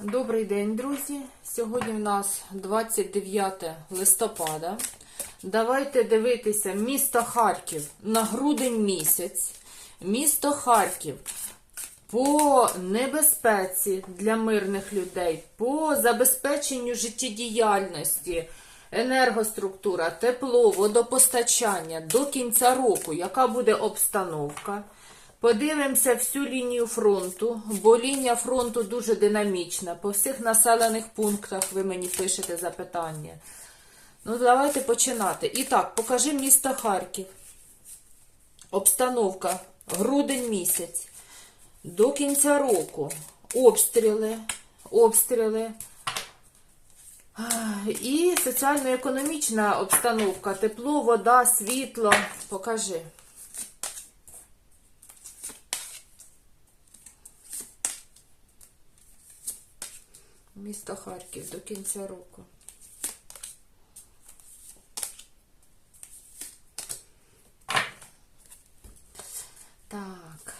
Добрий день, друзі. Сьогодні в нас 29 листопада. Давайте дивитися місто Харків на грудень місяць. Місто Харків по небезпеці для мирних людей, по забезпеченню життєдіяльності, енергоструктура, тепло, водопостачання до кінця року, яка буде обстановка. Подивимося всю лінію фронту, бо лінія фронту дуже динамічна. По всіх населених пунктах ви мені пишете запитання. Ну, давайте починати. І так, покажи місто Харків. Обстановка. Грудень місяць. До кінця року. Обстріли. Обстріли. І соціально-економічна обстановка. Тепло, вода, світло. Покажи. Місто Харків до кінця року. Так.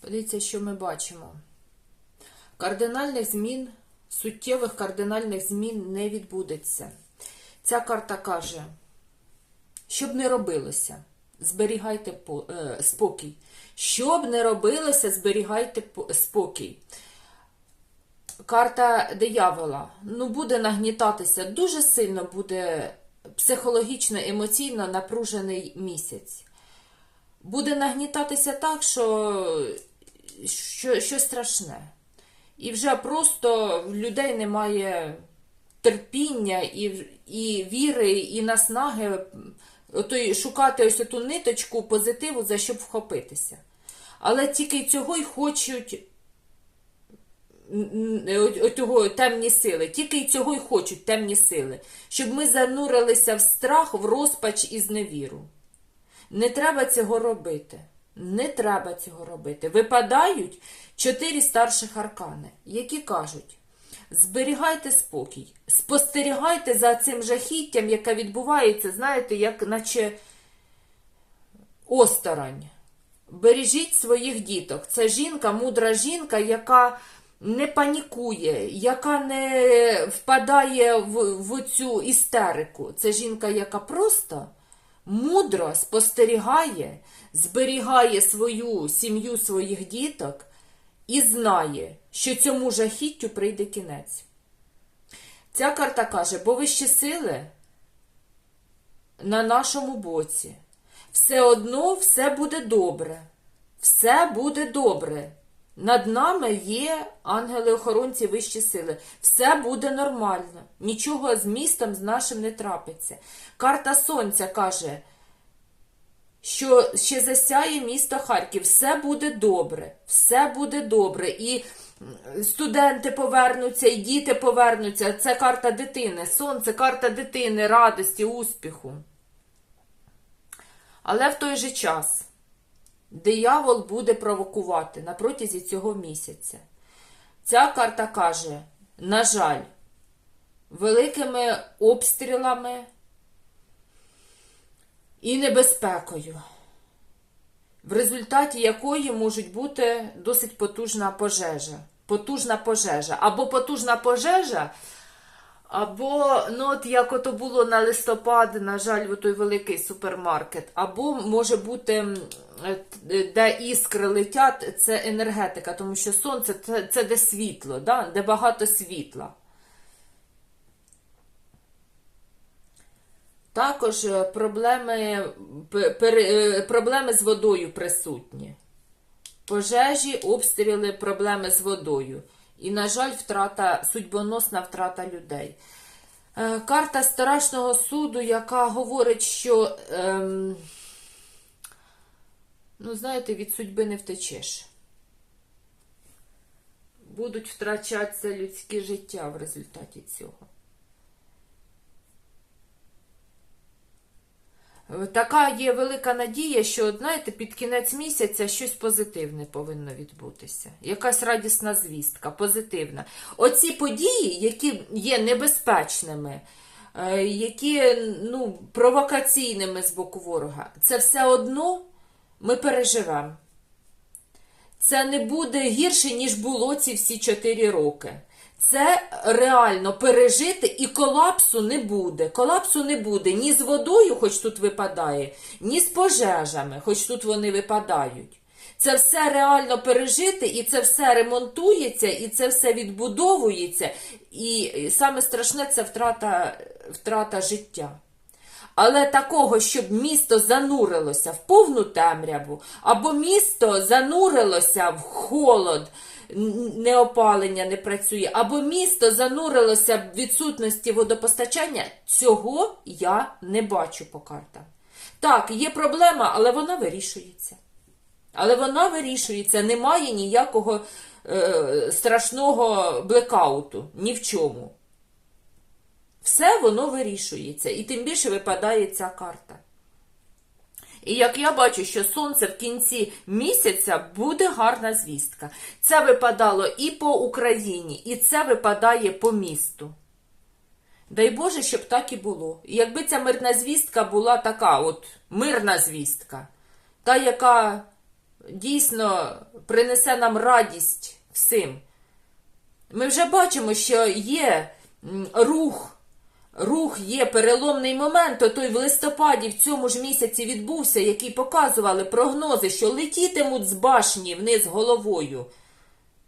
Подивіться, що ми бачимо. Кардинальних змін, суттєвих кардинальних змін не відбудеться. Ця карта каже, щоб не робилося, зберігайте е, спокій. Щоб не робилося, зберігайте спокій. Карта диявола. Ну, буде нагнітатися, дуже сильно буде психологічно, емоційно напружений місяць. Буде нагнітатися так, що, що, що страшне. І вже просто в людей немає терпіння і, і віри, і наснаги ото шукати ось ту ниточку позитиву, за щоб вхопитися. Але тільки цього й хочуть цього темні сили, тільки цього й хочуть темні сили, щоб ми занурилися в страх, в розпач і зневіру. Не треба цього робити. Не треба цього робити. Випадають чотири старших аркани, які кажуть: зберігайте спокій, спостерігайте за цим жахіттям, яке відбувається, знаєте, як наче осторонь. Бережіть своїх діток. Це жінка, мудра жінка, яка не панікує, яка не впадає в, в цю істерику. Це жінка, яка просто мудро спостерігає, зберігає свою сім'ю, своїх діток і знає, що цьому жахіттю прийде кінець. Ця карта каже, бо вищі сили на нашому боці. Все одно все буде добре. Все буде добре. Над нами є ангели-охоронці вищі сили. Все буде нормально. Нічого з містом з нашим не трапиться. Карта Сонця каже, що ще засяє місто Харків. Все буде добре. Все буде добре. І студенти повернуться, і діти повернуться. Це карта дитини. Сонце, карта дитини, радості, успіху. Але в той же час диявол буде провокувати на протязі цього місяця. Ця карта каже, на жаль, великими обстрілами і небезпекою, в результаті якої можуть бути досить потужна пожежа. Потужна пожежа. Або потужна пожежа, або, ну от як ото було на листопад, на жаль, в той великий супермаркет, або може бути, е, де іскри летять, це енергетика, тому що сонце це, це де світло, да? де багато світла. Також е, проблеми, е, проблеми з водою присутні. Пожежі, обстріли, проблеми з водою. І, на жаль, втрата, судьбоносна втрата людей. Е, Карта страшного суду, яка говорить, що, ем, ну, знаєте, від судьби не втечеш. Будуть втрачатися людські життя в результаті цього. Така є велика надія, що, знаєте, під кінець місяця щось позитивне повинно відбутися. Якась радісна звістка, позитивна. Оці події, які є небезпечними, е, які ну, провокаційними з боку ворога, це все одно ми переживемо. це не буде гірше, ніж було ці всі 4 роки. Це реально пережити і колапсу не буде. Колапсу не буде ні з водою, хоч тут випадає, ні з пожежами, хоч тут вони випадають. Це все реально пережити, і це все ремонтується, і це все відбудовується. І саме страшне це втрата, втрата життя. Але такого, щоб місто занурилося в повну темряву, або місто занурилося в холод, не опалення не працює, або місто занурилося в відсутності водопостачання, цього я не бачу по картам. Так, є проблема, але вона вирішується. Але вона вирішується, немає ніякого е, страшного блекауту ні в чому. Все воно вирішується, і тим більше випадає ця карта. І як я бачу, що сонце в кінці місяця буде гарна звістка. Це випадало і по Україні, і це випадає по місту. Дай Боже, щоб так і було. І якби ця мирна звістка була така, от мирна звістка, та, яка дійсно принесе нам радість всім. Ми вже бачимо, що є рух, рух є переломний момент. Отой в листопаді в цьому ж місяці відбувся, який показували прогнози, що летітимуть з башні вниз головою.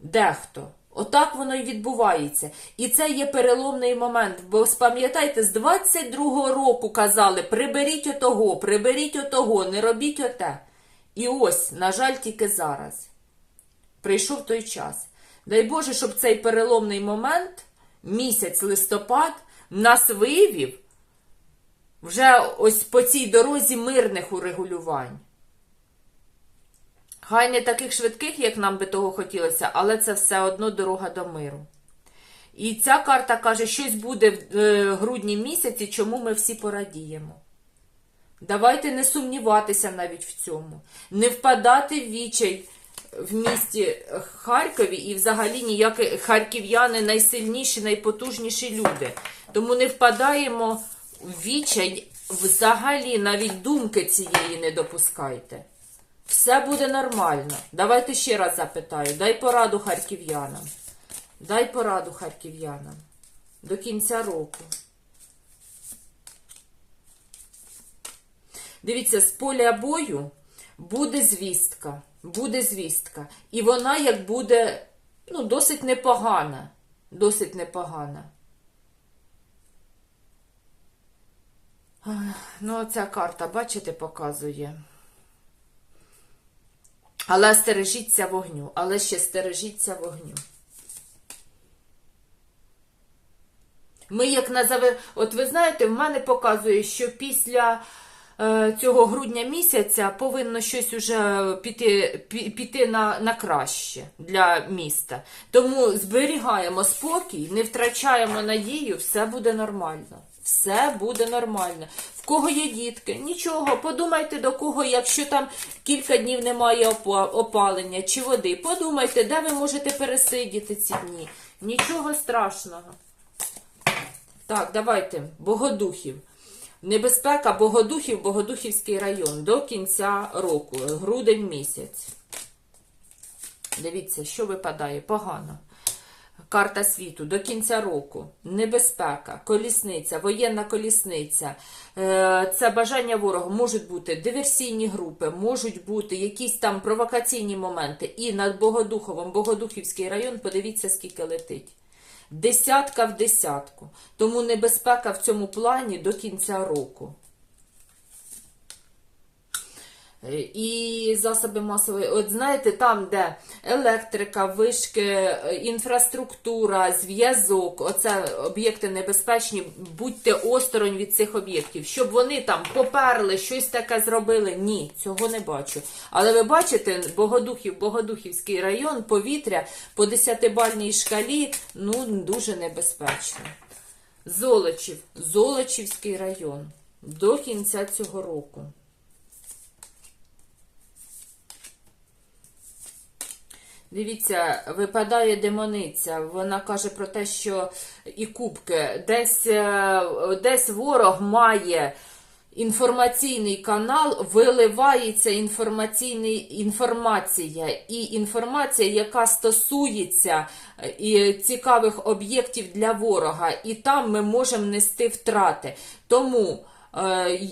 Дехто. Отак воно і відбувається. І це є переломний момент. Бо спам'ятайте, з 22-го року казали: приберіть отого, приберіть отого, не робіть оте. І ось, на жаль, тільки зараз. Прийшов той час. Дай Боже, щоб цей переломний момент, місяць листопад, нас вивів вже ось по цій дорозі мирних урегулювань. Хай не таких швидких, як нам би того хотілося, але це все одно дорога до миру. І ця карта каже, щось буде в е, грудні місяці, чому ми всі порадіємо. Давайте не сумніватися навіть в цьому, не впадати в відчай в місті Харкові і взагалі ніякі харків'яни найсильніші, найпотужніші люди. Тому не впадаємо в відчай взагалі, навіть думки цієї не допускайте. Все буде нормально. Давайте ще раз запитаю. Дай пораду харків'янам. Дай пораду харків'янам. До кінця року. Дивіться, з поля бою буде звістка. Буде звістка. І вона як буде ну, досить непогана. Досить непогана. Ну, оця карта, бачите, показує. Але стережіться вогню, але ще стережіться вогню. Ми як назове, от ви знаєте, в мене показує, що після е, цього грудня місяця повинно щось уже піти, пі- піти на, на краще для міста. Тому зберігаємо спокій, не втрачаємо надію, все буде нормально. Все буде нормально. В кого є дітки? Нічого. Подумайте до кого, якщо там кілька днів немає опалення чи води. Подумайте, де ви можете пересидіти ці дні. Нічого страшного. Так, давайте. Богодухів. Небезпека Богодухів, Богодухівський район до кінця року, грудень місяць. Дивіться, що випадає погано. Карта світу до кінця року. Небезпека, колісниця, воєнна колісниця. Е, Це бажання ворога. Можуть бути диверсійні групи, можуть бути якісь там провокаційні моменти. І над Богодуховом, Богодухівський район, подивіться, скільки летить. Десятка в десятку. Тому небезпека в цьому плані до кінця року. І засоби масової, от знаєте, там, де електрика, вишки, інфраструктура, зв'язок, оце об'єкти небезпечні, будьте осторонь від цих об'єктів. Щоб вони там поперли, щось таке зробили. Ні, цього не бачу. Але ви бачите, Богодухів, Богодухівський район, повітря по 10-бальній шкалі, ну, дуже небезпечно. Золочів, Золочівський район до кінця цього року. Дивіться, випадає демониця. Вона каже про те, що і кубки десь, е, десь ворог має інформаційний канал виливається інформаційний, інформація і інформація, яка стосується е, і цікавих об'єктів для ворога, і там ми можемо нести втрати. Тому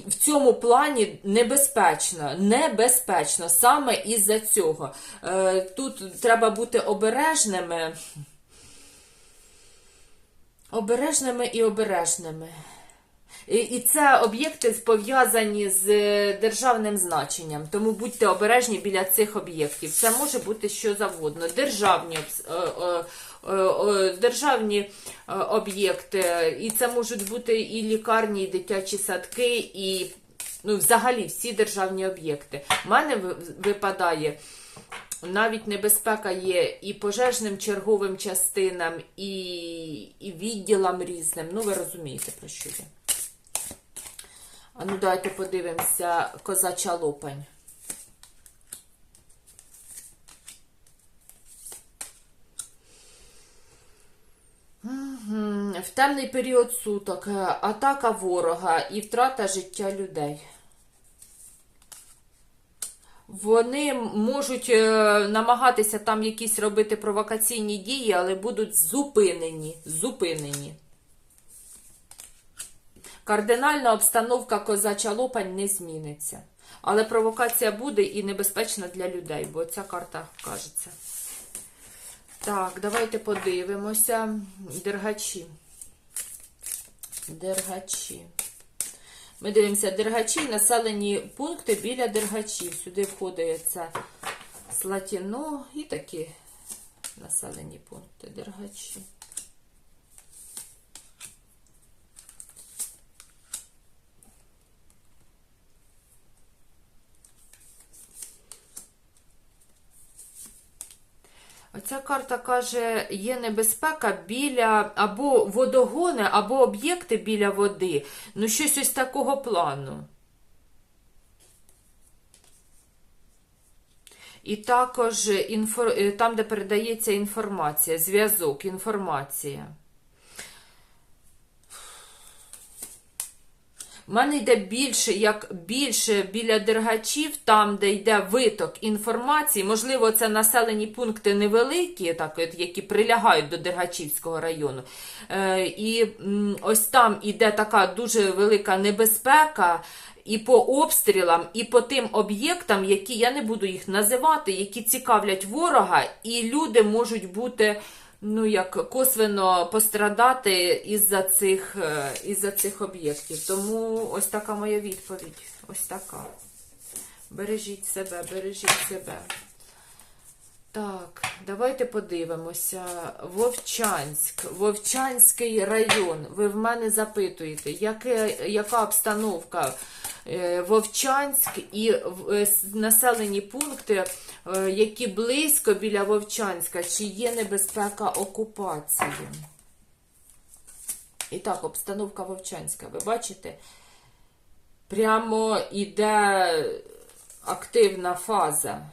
в цьому плані небезпечно, небезпечно саме із-за цього. Е, Тут треба бути обережними. Обережними і обережними. І, це об'єкти пов'язані з е, державним значенням. Тому будьте обережні біля цих об'єктів. Це може бути що завгодно. Державні, е, е, е, е, державні е, об'єкти, і це можуть бути і лікарні, і дитячі садки, і ну, взагалі всі державні об'єкти. У мене випадає. Навіть небезпека є і пожежним черговим частинам, і, і відділам різним. Ну, ви розумієте, про що я. А ну, давайте подивимося козача лопань. В темний період суток е, атака ворога і втрата життя людей. Вони можуть е, намагатися там якісь робити провокаційні дії, але будуть зупинені. Зупинені. Кардинальна обстановка козача лопань не зміниться. Але провокація буде і небезпечна для людей, бо ця карта кажеться. Так, давайте подивимося. Дергачі. Дергачі. Ми дивимося дергачі, населені пункти біля дергачів. Сюди входиться Слатіно і такі населені пункти дергачі. Оця карта каже, є небезпека біля або водогони, або об'єкти біля води. Ну, щось ось такого плану. І також інфор... е, там, де передається інформація, зв'язок, інформація. У мене йде більше, як більше біля дергачів, там, де йде виток інформації. Можливо, це населені пункти невеликі, так, які прилягають до Дергачівського району. Е, і ось там іде така дуже велика небезпека. І по обстрілам, і по тим об'єктам, які я не буду їх називати, які цікавлять ворога, і люди можуть бути ну як косвенно пострадати із-за цих, е, із-за цих об'єктів. Тому ось така моя відповідь. Ось така. Бережіть себе, бережіть себе. Так, давайте подивимося. Вовчанськ, Вовчанський район. Ви в мене запитуєте, яке, яка обстановка Е, Вовчанськ і е, населені пункти, е, які близько біля Вовчанська, чи є небезпека окупації? І так, обстановка Вовчанська. Ви бачите? Прямо іде активна фаза.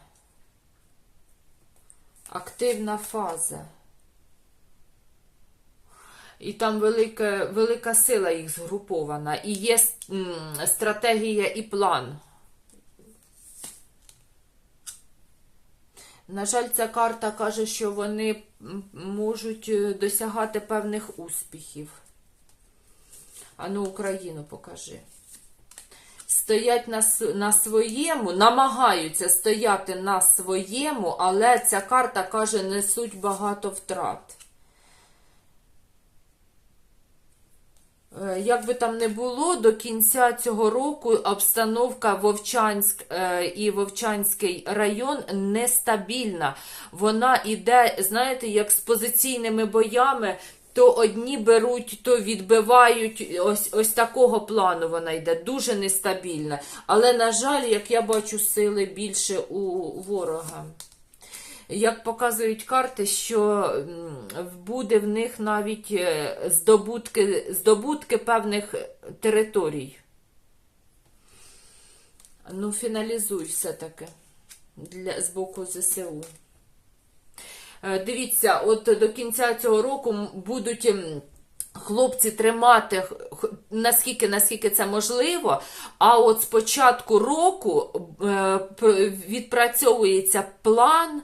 Активна фаза. І там велика, велика сила їх згрупована. І є стратегія і план. На жаль, ця карта каже, що вони можуть е, досягати певних успіхів. Ану, Україну покажи. Стоять на, на своєму, намагаються стояти на своєму, але ця карта каже, несуть багато втрат. Е, Як би там не було, до кінця цього року обстановка Вовчанськ е, і Вовчанський район нестабільна. Вона іде, знаєте, як з позиційними боями. То одні беруть, то відбивають. Ось ось такого плану вона йде, дуже нестабільна. Але, на жаль, як я бачу, сили більше у ворога. Як показують карти, що буде в них навіть е, здобутки, здобутки певних територій. Ну, фіналізуй все-таки з боку ЗСУ. Е, Дивіться, от до кінця цього року будуть ем, хлопці тримати наскільки, наскільки це можливо. А от з початку року е, відпрацьовується план.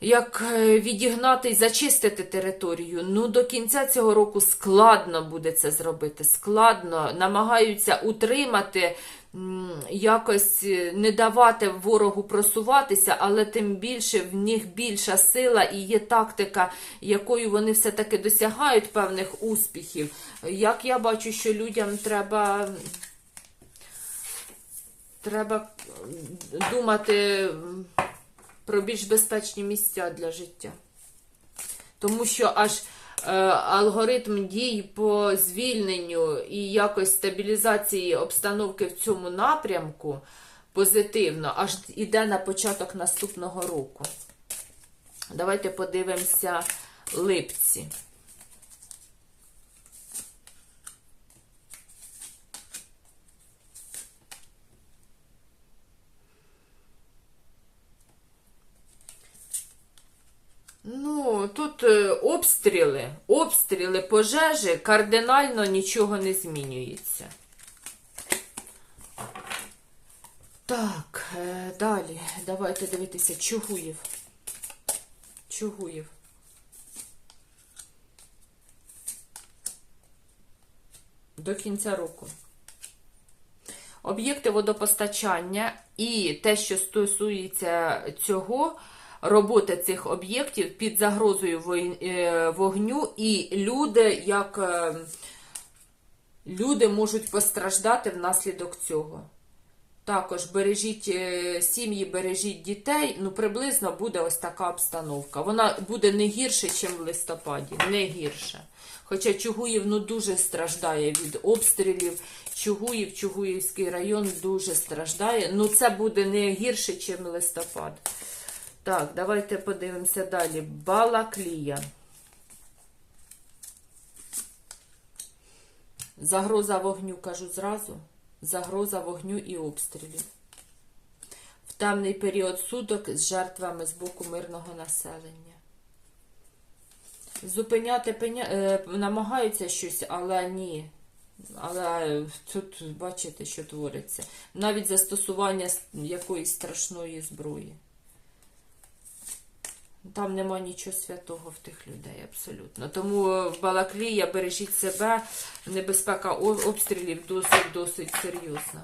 Як е, відігнати і зачистити територію. Ну, до кінця цього року складно буде це зробити. Складно. Намагаються утримати, якось е, не давати ворогу просуватися, але тим більше в них більша сила і є тактика, якою вони все-таки досягають певних успіхів. Як я бачу, що людям треба. Треба думати. про більш безпечні місця для життя. Тому що аж алгоритм дій по звільненню і якось стабілізації обстановки в цьому напрямку позитивно, аж іде на початок наступного року. Давайте подивимося липці. Ну, тут е, обстріли, обстріли, пожежі, кардинально нічого не змінюється. Так, е, далі. Давайте дивитися. Чугуєв. Чугуєв. До кінця року. Об'єкти водопостачання і те, що стосується цього, роботи цих об'єктів під загрозою е, вогню, і люди, як е, люди можуть постраждати внаслідок цього. Також бережіть е, сім'ї, бережіть дітей. Ну, приблизно буде ось така обстановка. Вона буде не гірше, ніж в листопаді. Не гірше. Хоча Чугуїв ну, дуже страждає від обстрілів. Чугуїв, Чугуївський район дуже страждає. Ну, це буде не гірше, ніж листопад. Так, давайте подивимося далі. Балаклія. Загроза вогню, кажу зразу. Загроза вогню і обстрілів. В темний період суток з жертвами з боку мирного населення. Зупиняти пеня... е, намагаються щось, але ні. Але тут бачите, що твориться. Навіть застосування якоїсь страшної зброї. Там нема нічого святого в тих людей, абсолютно. Тому е, Балаклія бережіть себе, небезпека обстрілів досить-досить серйозна.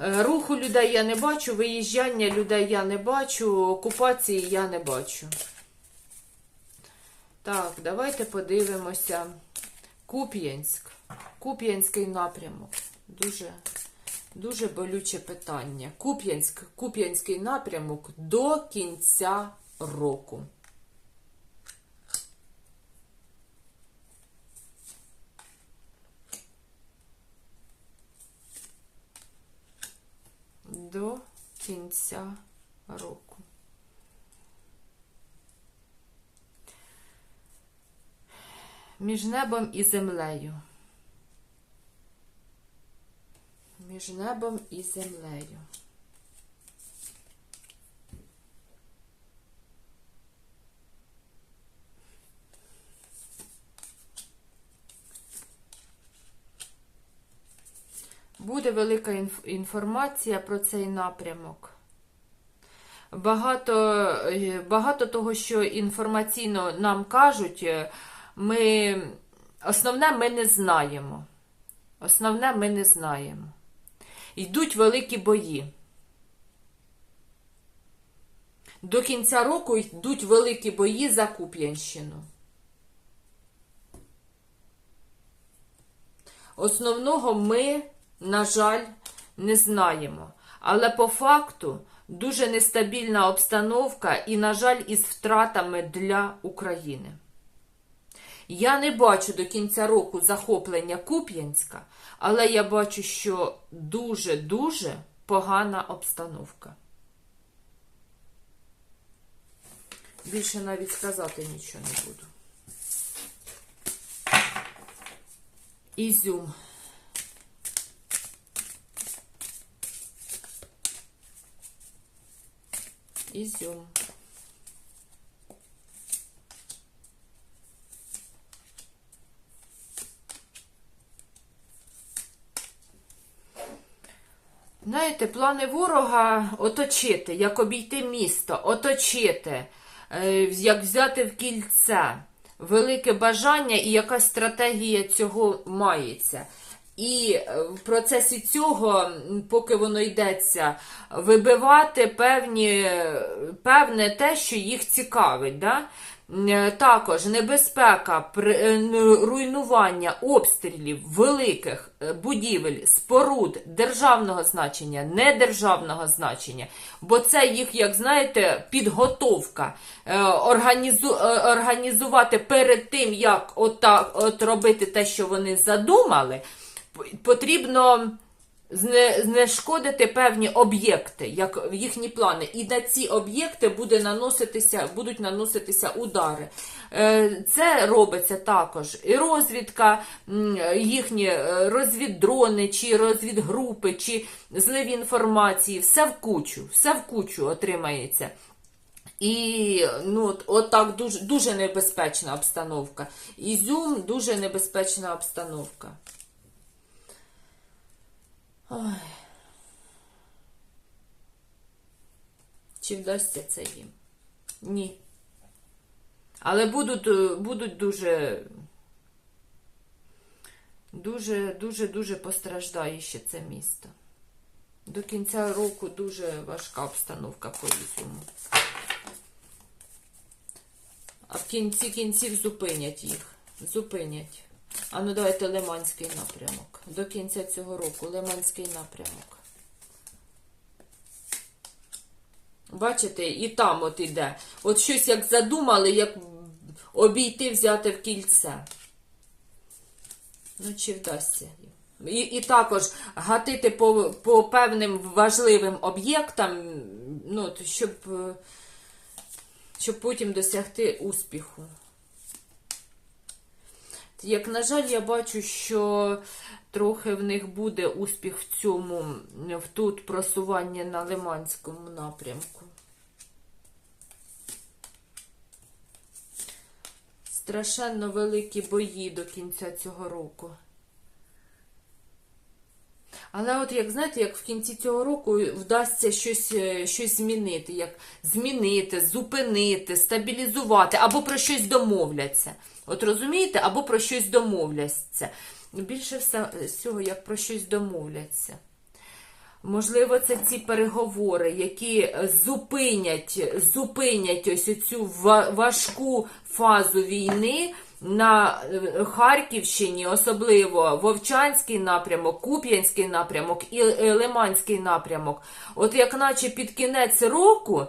Е, Руху людей я не бачу, виїжджання людей я не бачу, окупації я не бачу. Так, давайте подивимося. Куп'янськ. Куп'янський напрямок. Дуже, дуже болюче питання. Куп'янськ, Куп'янський напрямок до кінця року. До кінця року. Між небом і землею. Між небом і землею. Буде велика інф- інформація про цей напрямок. Багато, е, багато того, що інформаційно нам кажуть, е, ми, основне ми не знаємо. Основне ми не знаємо. Йдуть великі бої. До кінця року йдуть великі бої за Куп'янщину. Основного ми, на жаль, не знаємо. Але по факту дуже нестабільна обстановка і, на жаль, із втратами для України. Я не бачу до кінця року захоплення Куп'янська, але я бачу, що дуже-дуже погана обстановка. Більше навіть сказати нічого не буду. Ізюм. Ізюм. Знаєте, плани ворога оточити, як обійти місто, оточити, е, як взяти в кільце. Велике бажання і якась стратегія цього мається. І е, в процесі цього, поки воно йдеться, вибивати певні, певне те, що їх цікавить. Да? Е, Також небезпека, е, руйнування обстрілів великих е, будівель, споруд державного значення, недержавного значення, бо це їх, як знаєте, підготовка організу, організувати перед тим, як отак, от робити те, що вони задумали, потрібно знешкодити певні об'єкти, як їхні плани. І на ці об'єкти буде наноситися, будуть наноситися удари. Е, Це робиться також і розвідка, їхні е, розвіддрони, чи розвідгрупи, чи зливі інформації, все в кучу, все в кучу отримається. І ну, от, дуже, дуже небезпечна обстановка. Ізюм дуже небезпечна обстановка. Ой. Чи вдасться це їм? Ні. Але будуть, е, будуть дуже, дуже, дуже, дуже постраждає ще це місто. До кінця року дуже важка обстановка по Ізюму. А в кінці кінців зупинять їх. Зупинять. А ну давайте Лиманський напрямок. До кінця цього року Лиманський напрямок. Бачите, і там от іде. От щось як задумали, як обійти, взяти в кільце. Ну, чи вдасться. І, і також гатити по, по певним важливим об'єктам, ну, щоб, е, щоб потім досягти успіху. Як, на жаль, я бачу, що трохи в них буде успіх в цьому, в тут просування на Лиманському напрямку. Страшенно великі бої до кінця цього року. Але от як знаєте, як в кінці цього року вдасться щось, е, щось змінити, як змінити, зупинити, стабілізувати, або про щось домовляться. От розумієте, або про щось домовляться. Більше цього, як про щось домовляться. Можливо, це ці переговори, які зупинять, зупинять ось цю важку фазу війни на е, Харківщині, особливо Вовчанський напрямок, Куп'янський напрямок і е, Лиманський напрямок. От як наче під кінець року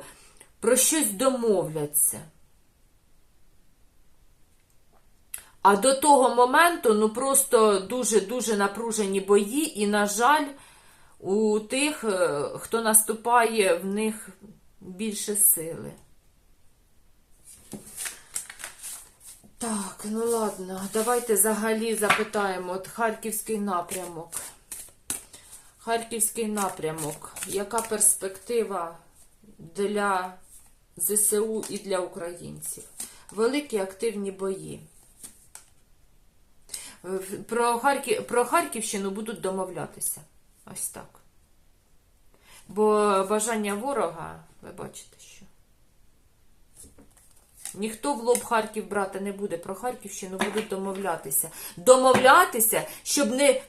про щось домовляться. А до того моменту, ну просто дуже-дуже напружені бої, і, на жаль, у тих, е, хто наступає, в них більше сили. Так, ну ладно, давайте взагалі запитаємо от Харківський напрямок. Харківський напрямок. Яка перспектива для ЗСУ і для українців? Великі активні бої. Про, Харків, про Харківщину будуть домовлятися. Ось так. Бо бажання ворога, ви бачите. Ніхто в лоб Харків брати не буде. Про Харківщину будуть домовлятися. Домовлятися, щоб не.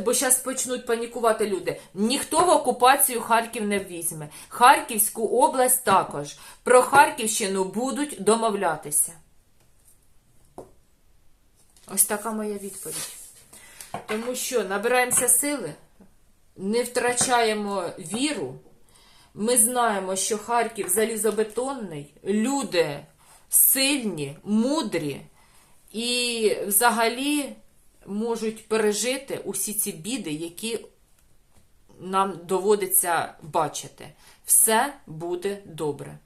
Бо зараз почнуть панікувати люди. Ніхто в окупацію Харків не візьме. Харківську область також. Про Харківщину будуть домовлятися. Ось така моя відповідь. Тому що набираємося сили, не втрачаємо віру. Ми знаємо, що Харків залізобетонний, люди сильні, мудрі і взагалі можуть пережити усі ці біди, які нам доводиться бачити. Все буде добре.